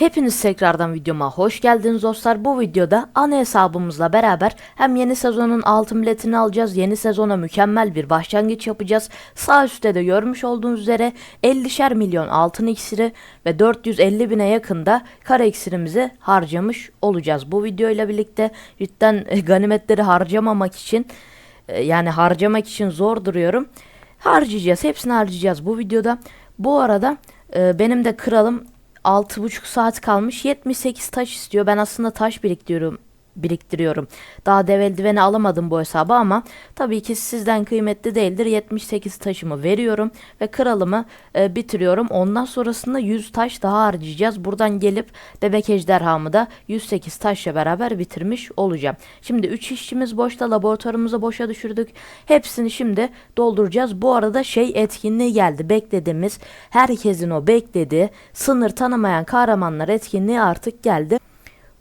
Hepiniz tekrardan videoma hoş geldiniz dostlar. Bu videoda ana hesabımızla beraber hem yeni sezonun altın biletini alacağız. Yeni sezona mükemmel bir başlangıç yapacağız. Sağ üstte de görmüş olduğunuz üzere 50'şer milyon altın iksiri ve 450 bine yakında kara iksirimizi harcamış olacağız. Bu videoyla birlikte cidden e, ganimetleri harcamamak için e, yani harcamak için zor duruyorum. Harcayacağız. Hepsini harcayacağız bu videoda. Bu arada e, benim de kralım 6,5 saat kalmış. 78 taş istiyor. Ben aslında taş biriktiriyorum biriktiriyorum. Daha dev eldiveni alamadım bu hesaba ama tabii ki sizden kıymetli değildir. 78 taşımı veriyorum ve kralımı e, bitiriyorum. Ondan sonrasında 100 taş daha harcayacağız. Buradan gelip bebek ejderhamı da 108 taşla beraber bitirmiş olacağım. Şimdi 3 işçimiz boşta laboratuvarımızı boşa düşürdük. Hepsini şimdi dolduracağız. Bu arada şey etkinliği geldi. Beklediğimiz herkesin o beklediği sınır tanımayan kahramanlar etkinliği artık geldi.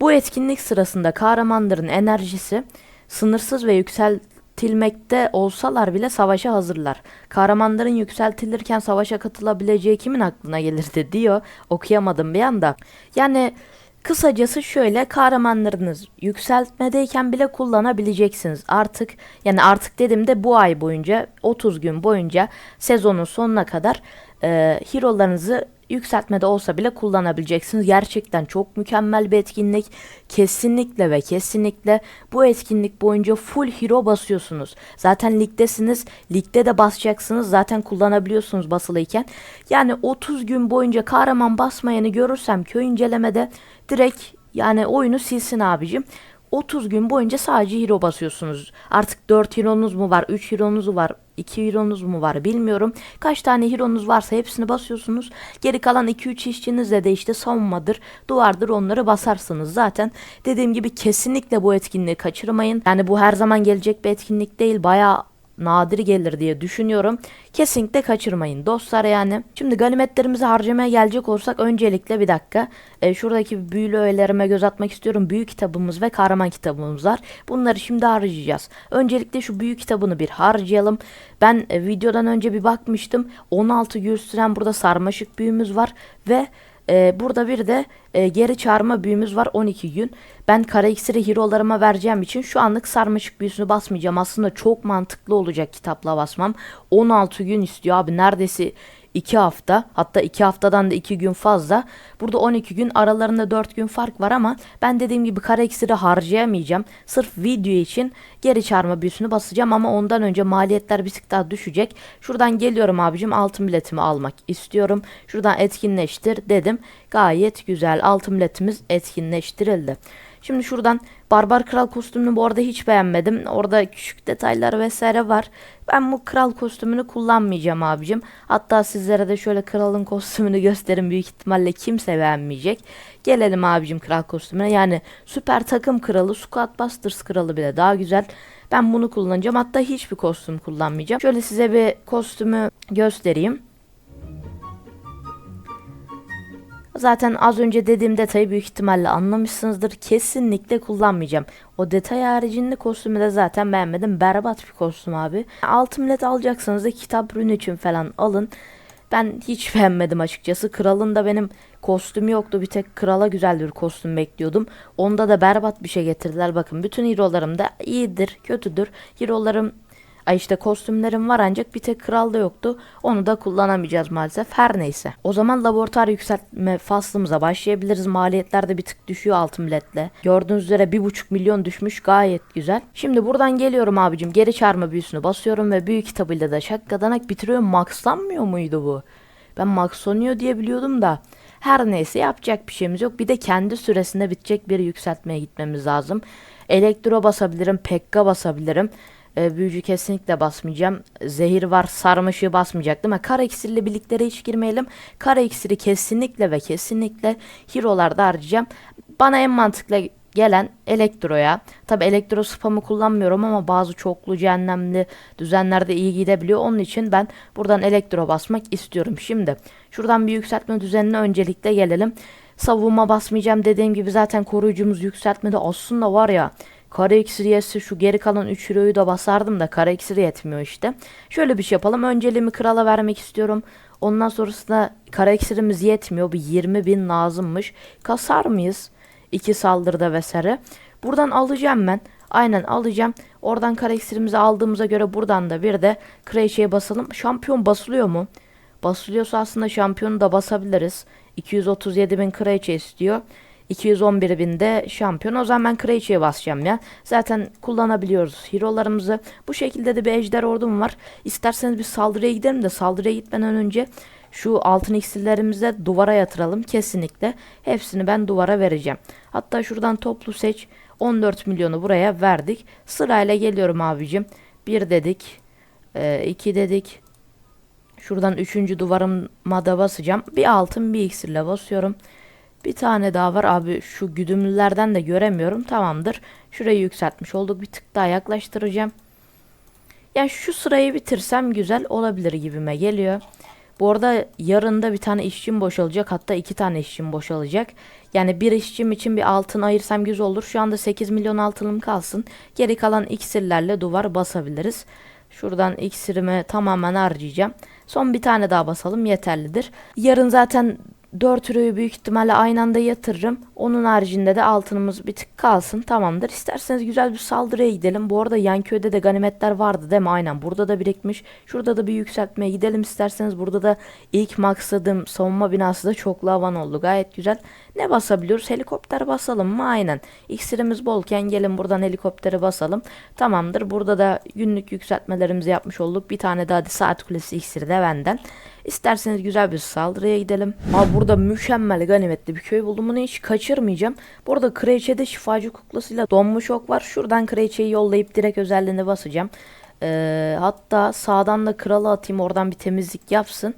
Bu etkinlik sırasında kahramanların enerjisi sınırsız ve yükseltilmekte olsalar bile savaşa hazırlar. Kahramanların yükseltilirken savaşa katılabileceği kimin aklına gelirdi diyor. Okuyamadım bir anda. Yani Kısacası şöyle kahramanlarınız yükseltmedeyken bile kullanabileceksiniz. Artık yani artık dediğimde bu ay boyunca 30 gün boyunca sezonun sonuna kadar e, hero'larınızı yükseltmede olsa bile kullanabileceksiniz. Gerçekten çok mükemmel bir etkinlik. Kesinlikle ve kesinlikle bu etkinlik boyunca full hero basıyorsunuz. Zaten ligdesiniz. Ligde de basacaksınız. Zaten kullanabiliyorsunuz basılıyken. Yani 30 gün boyunca kahraman basmayanı görürsem köy incelemede direkt yani oyunu silsin abicim. 30 gün boyunca sadece hero basıyorsunuz. Artık 4 hero'nuz mu var, 3 hero'nuz var, 2 hero'nuz mu var bilmiyorum. Kaç tane hero'nuz varsa hepsini basıyorsunuz. Geri kalan 2-3 işçinizle de işte savunmadır, duvardır onları basarsınız. Zaten dediğim gibi kesinlikle bu etkinliği kaçırmayın. Yani bu her zaman gelecek bir etkinlik değil. Bayağı nadir gelir diye düşünüyorum. Kesinlikle kaçırmayın dostlar yani. Şimdi ganimetlerimizi harcamaya gelecek olsak öncelikle bir dakika. E, şuradaki büyülü öğelerime göz atmak istiyorum. Büyük kitabımız ve kahraman kitabımız var. Bunları şimdi harcayacağız. Öncelikle şu büyük kitabını bir harcayalım. Ben e, videodan önce bir bakmıştım. 16 gün süren burada sarmaşık büyümüz var ve ee, burada bir de e, geri çağırma büyümüz var 12 gün. Ben kara iksiri hero'larıma vereceğim için şu anlık sarmaşık büyüsünü basmayacağım. Aslında çok mantıklı olacak kitapla basmam. 16 gün istiyor abi neredeyse 2 hafta hatta 2 haftadan da 2 gün fazla. Burada 12 gün aralarında 4 gün fark var ama ben dediğim gibi kara iksiri harcayamayacağım. Sırf video için geri çağırma büyüsünü basacağım ama ondan önce maliyetler bir tık daha düşecek. Şuradan geliyorum abicim altın biletimi almak istiyorum. Şuradan etkinleştir dedim. Gayet güzel altın biletimiz etkinleştirildi. Şimdi şuradan Barbar Kral kostümünü bu arada hiç beğenmedim. Orada küçük detaylar vesaire var. Ben bu kral kostümünü kullanmayacağım abicim. Hatta sizlere de şöyle kralın kostümünü gösterin. Büyük ihtimalle kimse beğenmeyecek. Gelelim abicim kral kostümüne. Yani süper takım kralı, Squad Busters kralı bile daha güzel. Ben bunu kullanacağım. Hatta hiçbir kostüm kullanmayacağım. Şöyle size bir kostümü göstereyim. Zaten az önce dediğim detayı büyük ihtimalle anlamışsınızdır. Kesinlikle kullanmayacağım. O detay haricinde kostümü de zaten beğenmedim. Berbat bir kostüm abi. Altın millet alacaksanız da kitap rün için falan alın. Ben hiç beğenmedim açıkçası. Kralın da benim kostümü yoktu. Bir tek krala güzel bir kostüm bekliyordum. Onda da berbat bir şey getirdiler. Bakın bütün hero'larım da iyidir, kötüdür. Hero'larım Ay işte kostümlerim var ancak bir tek kralda yoktu. Onu da kullanamayacağız maalesef. Her neyse. O zaman laboratuvar yükseltme faslımıza başlayabiliriz. Maliyetler de bir tık düşüyor altın biletle. Gördüğünüz üzere 1,5 milyon düşmüş. Gayet güzel. Şimdi buradan geliyorum abicim. Geri çağırma büyüsünü basıyorum ve büyük kitabıyla da şakkadanak bitiriyorum. Maxlanmıyor muydu bu? Ben maxlanıyor diye biliyordum da. Her neyse yapacak bir şeyimiz yok. Bir de kendi süresinde bitecek bir yükseltmeye gitmemiz lazım. Elektro basabilirim, pekka basabilirim. E, büyücü kesinlikle basmayacağım. Zehir var sarmışı basmayacaktım. Ha, kara iksirli birliklere hiç girmeyelim. Kara iksiri kesinlikle ve kesinlikle hero'larda harcayacağım. Bana en mantıklı gelen elektroya. Tabi elektro spamı kullanmıyorum ama bazı çoklu cehennemli düzenlerde iyi gidebiliyor. Onun için ben buradan elektro basmak istiyorum. Şimdi şuradan bir yükseltme düzenine öncelikle gelelim. Savunma basmayacağım dediğim gibi zaten koruyucumuz yükseltmede aslında var ya Kara iksiri yetse şu geri kalan 3 euroyu da basardım da kara iksiri yetmiyor işte. Şöyle bir şey yapalım. Önceliğimi krala vermek istiyorum. Ondan sonrasında kara iksirimiz yetmiyor. Bir 20 bin lazımmış. Kasar mıyız? İki saldırıda vesaire. Buradan alacağım ben. Aynen alacağım. Oradan kara iksirimizi aldığımıza göre buradan da bir de Kraliçe'ye basalım. Şampiyon basılıyor mu? Basılıyorsa aslında şampiyonu da basabiliriz. 237 bin kraliçe istiyor. 211 bin de şampiyon. O zaman ben kraliçeye basacağım ya. Zaten kullanabiliyoruz hero'larımızı. Bu şekilde de bir ejder ordum var. İsterseniz bir saldırıya gidelim de saldırıya gitmeden önce şu altın iksirlerimizi duvara yatıralım. Kesinlikle. Hepsini ben duvara vereceğim. Hatta şuradan toplu seç. 14 milyonu buraya verdik. Sırayla geliyorum abicim. 1 dedik. 2 dedik. Şuradan üçüncü duvarıma da basacağım. Bir altın bir iksirle basıyorum. Bir tane daha var abi şu güdümlülerden de göremiyorum. Tamamdır. Şurayı yükseltmiş olduk. Bir tık daha yaklaştıracağım. Ya şu sırayı bitirsem güzel olabilir gibime geliyor. Bu arada yarın da bir tane işçim boşalacak. Hatta iki tane işçim boşalacak. Yani bir işçim için bir altın ayırsam güzel olur. Şu anda 8 milyon altınım kalsın. Geri kalan iksirlerle duvar basabiliriz. Şuradan iksirimi tamamen harcayacağım. Son bir tane daha basalım yeterlidir. Yarın zaten 4 euroyu büyük ihtimalle aynı anda yatırırım. Onun haricinde de altınımız bir tık kalsın. Tamamdır. İsterseniz güzel bir saldırıya gidelim. Bu arada yan köyde de ganimetler vardı değil mi? Aynen. Burada da birikmiş. Şurada da bir yükseltmeye gidelim isterseniz. Burada da ilk maksadım savunma binası da çoklu havan oldu. Gayet güzel. Ne basabiliyoruz? Helikopter basalım mı? Aynen. İksirimiz bolken gelin buradan helikopteri basalım. Tamamdır. Burada da günlük yükseltmelerimizi yapmış olduk. Bir tane daha saat kulesi iksiri de benden. İsterseniz güzel bir saldırıya gidelim. Aa burada mükemmel ganimetli bir köy buldum. Bunu hiç kaçırmayacağım. Burada Kraliçe'de şifacı kuklasıyla donmuş ok var. Şuradan Kraliçe'yi yollayıp direkt özelliğine basacağım. Ee, hatta sağdan da kralı atayım oradan bir temizlik yapsın.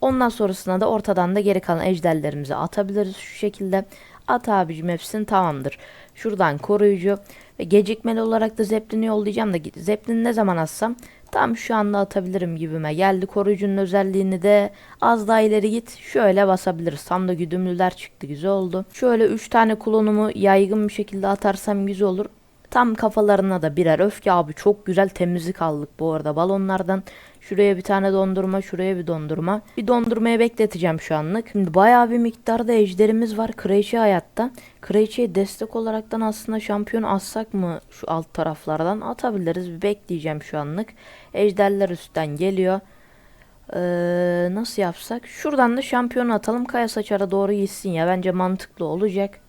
Ondan sonrasında da ortadan da geri kalan ejderlerimizi atabiliriz şu şekilde. At abicim hepsini tamamdır. Şuradan koruyucu ve gecikmeli olarak da Zeppelin'i yollayacağım da Zeppelin ne zaman atsam tam şu anda atabilirim gibime geldi. Koruyucunun özelliğini de az daha ileri git şöyle basabiliriz. Tam da güdümlüler çıktı güzel oldu. Şöyle 3 tane klonumu yaygın bir şekilde atarsam güzel olur. Tam kafalarına da birer öfke abi çok güzel temizlik aldık bu arada balonlardan. Şuraya bir tane dondurma, şuraya bir dondurma. Bir dondurmaya bekleteceğim şu anlık. Şimdi bayağı bir miktarda ejderimiz var Kraliçe hayatta. Kraliçe'ye destek olaraktan aslında şampiyon atsak mı şu alt taraflardan atabiliriz. Bir bekleyeceğim şu anlık. Ejderler üstten geliyor. Ee, nasıl yapsak? Şuradan da şampiyon atalım. Kaya saçara doğru gitsin ya. Bence mantıklı olacak.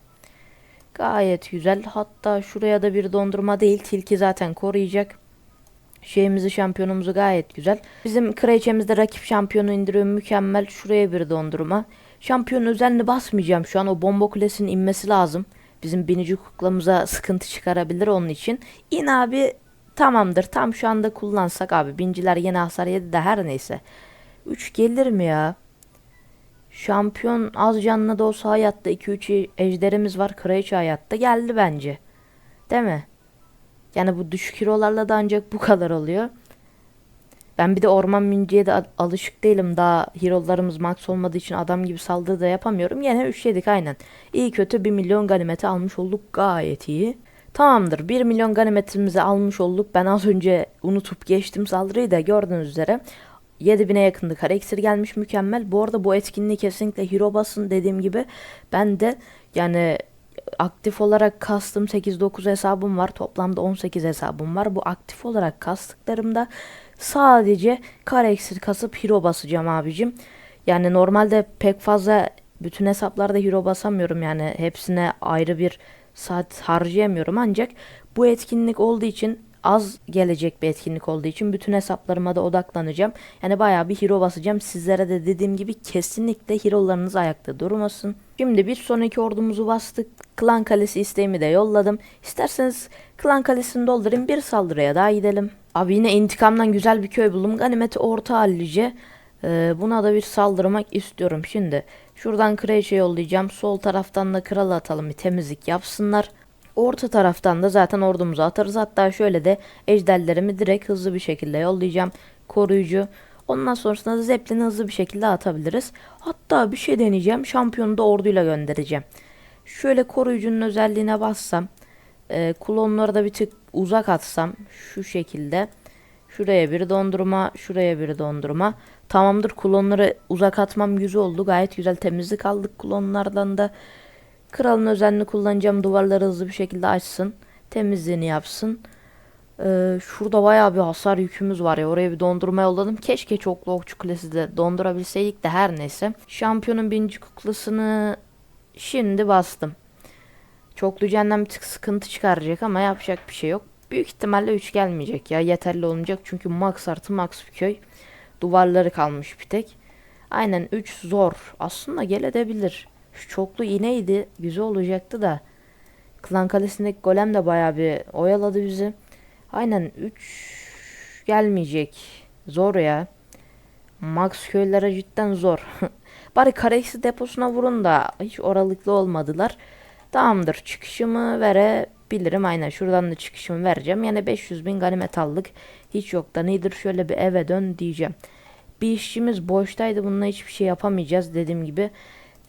Gayet güzel. Hatta şuraya da bir dondurma değil. Tilki zaten koruyacak. Şeyimizi şampiyonumuzu gayet güzel. Bizim kraliçemizde rakip şampiyonu indiriyor mükemmel. Şuraya bir dondurma. Şampiyon özelini basmayacağım şu an. O bomba kulesinin inmesi lazım. Bizim binici kuklamıza sıkıntı çıkarabilir onun için. İn abi tamamdır. Tam şu anda kullansak abi. Binciler yine hasar yedi de her neyse. 3 gelir mi ya? Şampiyon az canlı da olsa hayatta 2-3 ejderimiz var. Kraliçe hayatta geldi bence. Değil mi? Yani bu düşük hero'larla da ancak bu kadar oluyor. Ben bir de orman minciye de alışık değilim. Daha hero'larımız max olmadığı için adam gibi saldırı da yapamıyorum. Yine üşledik aynen. İyi kötü 1 milyon ganimeti almış olduk. Gayet iyi. Tamamdır 1 milyon ganimetimizi almış olduk. Ben az önce unutup geçtim saldırıyı da gördüğünüz üzere. 7000'e yakındı kare iksir gelmiş mükemmel. Bu arada bu etkinliği kesinlikle hero basın dediğim gibi ben de yani aktif olarak kastım 8-9 hesabım var. Toplamda 18 hesabım var. Bu aktif olarak kastıklarımda sadece kare iksir kasıp hero basacağım abicim. Yani normalde pek fazla bütün hesaplarda hero basamıyorum yani hepsine ayrı bir saat harcayamıyorum ancak bu etkinlik olduğu için az gelecek bir etkinlik olduğu için bütün hesaplarıma da odaklanacağım. Yani bayağı bir hero basacağım. Sizlere de dediğim gibi kesinlikle hero'larınız ayakta durmasın. Şimdi bir sonraki ordumuzu bastık. Klan Kalesi isteğimi de yolladım. İsterseniz Klan Kalesi'ni doldurayım bir saldırıya daha gidelim. Abi yine intikamdan güzel bir köy buldum. Ganimeti orta hallice. Ee, buna da bir saldırmak istiyorum. Şimdi şuradan kraliçe yollayacağım. Sol taraftan da kralı atalım bir temizlik yapsınlar. Orta taraftan da zaten ordumuzu atarız. Hatta şöyle de ejderlerimi direkt hızlı bir şekilde yollayacağım. Koruyucu. Ondan sonrasında da Zeppelin'i hızlı bir şekilde atabiliriz. Hatta bir şey deneyeceğim. Şampiyonu da orduyla göndereceğim. Şöyle koruyucunun özelliğine bassam. E, klonları da bir tık uzak atsam. Şu şekilde. Şuraya bir dondurma, şuraya bir dondurma. Tamamdır klonları uzak atmam güzel oldu. Gayet güzel temizlik aldık klonlardan da. Kralın özenli kullanacağım duvarları hızlı bir şekilde açsın. Temizliğini yapsın. Ee, şurada bayağı bir hasar yükümüz var ya oraya bir dondurma yolladım. Keşke çoklu okçu kulesi de dondurabilseydik de her neyse. Şampiyonun birinci kuklasını şimdi bastım. Çoklu cehennem bir tık sıkıntı çıkaracak ama yapacak bir şey yok. Büyük ihtimalle 3 gelmeyecek ya yeterli olmayacak çünkü max artı max bir köy. Duvarları kalmış bir tek. Aynen 3 zor. Aslında gelebilir. Şu çoklu iğneydi. Güzel olacaktı da. Klan Kalesi'ndeki golem de bayağı bir oyaladı bizi. Aynen 3 gelmeyecek. Zor ya. Max köylere cidden zor. Bari Kareksi deposuna vurun da hiç oralıklı olmadılar. Tamamdır çıkışımı verebilirim. Aynen şuradan da çıkışımı vereceğim. Yani 500 bin ganimet aldık. Hiç yoktan iyidir şöyle bir eve dön diyeceğim. Bir işçimiz boştaydı bununla hiçbir şey yapamayacağız dediğim gibi.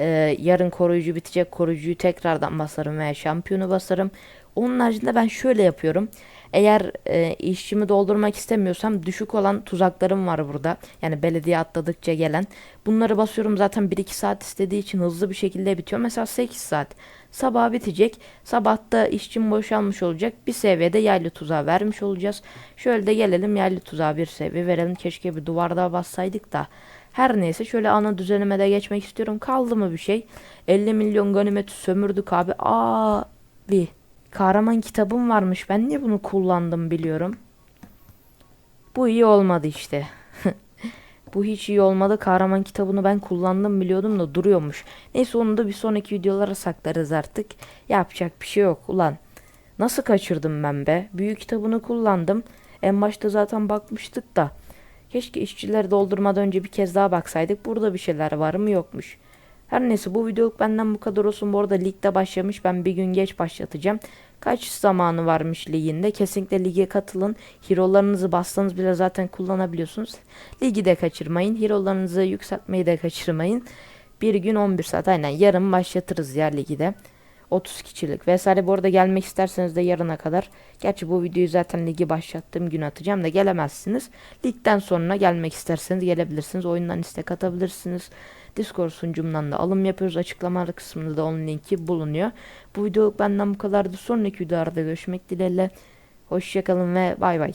Ee, yarın koruyucu bitecek. Koruyucuyu tekrardan basarım veya şampiyonu basarım. Onun haricinde ben şöyle yapıyorum. Eğer e, işçimi doldurmak istemiyorsam düşük olan tuzaklarım var burada. Yani belediye atladıkça gelen. Bunları basıyorum zaten 1-2 saat istediği için hızlı bir şekilde bitiyor. Mesela 8 saat. Sabah bitecek. Sabahta işçim boşalmış olacak. Bir seviyede yaylı tuzağı vermiş olacağız. Şöyle de gelelim yaylı tuzağı bir seviye verelim. Keşke bir duvar daha bassaydık da. Her neyse şöyle ana düzenime de geçmek istiyorum. Kaldı mı bir şey? 50 milyon ganimeti sömürdük abi. Abi. Kahraman kitabım varmış. Ben niye bunu kullandım biliyorum. Bu iyi olmadı işte. Bu hiç iyi olmadı. Kahraman kitabını ben kullandım biliyordum da duruyormuş. Neyse onu da bir sonraki videolara saklarız artık. Yapacak bir şey yok ulan. Nasıl kaçırdım ben be? Büyük kitabını kullandım. En başta zaten bakmıştık da. Keşke işçileri doldurmadan önce bir kez daha baksaydık. Burada bir şeyler var mı yokmuş. Her neyse bu videoluk benden bu kadar olsun. Bu arada ligde başlamış. Ben bir gün geç başlatacağım. Kaç zamanı varmış liginde. Kesinlikle lige katılın. Hero'larınızı bassanız bile zaten kullanabiliyorsunuz. Ligi de kaçırmayın. Hero'larınızı yükseltmeyi de kaçırmayın. Bir gün 11 saat aynen yarın başlatırız ya ligi de. 30 kişilik vesaire bu arada gelmek isterseniz de yarına kadar. Gerçi bu videoyu zaten ligi başlattığım gün atacağım da gelemezsiniz. Ligden sonra gelmek isterseniz gelebilirsiniz. Oyundan istek atabilirsiniz. Discord sunucumdan da alım yapıyoruz. Açıklama kısmında da onun linki bulunuyor. Bu videoluk benden bu kadardı. Sonraki videolarda görüşmek dileğiyle. Hoşçakalın ve bay bay.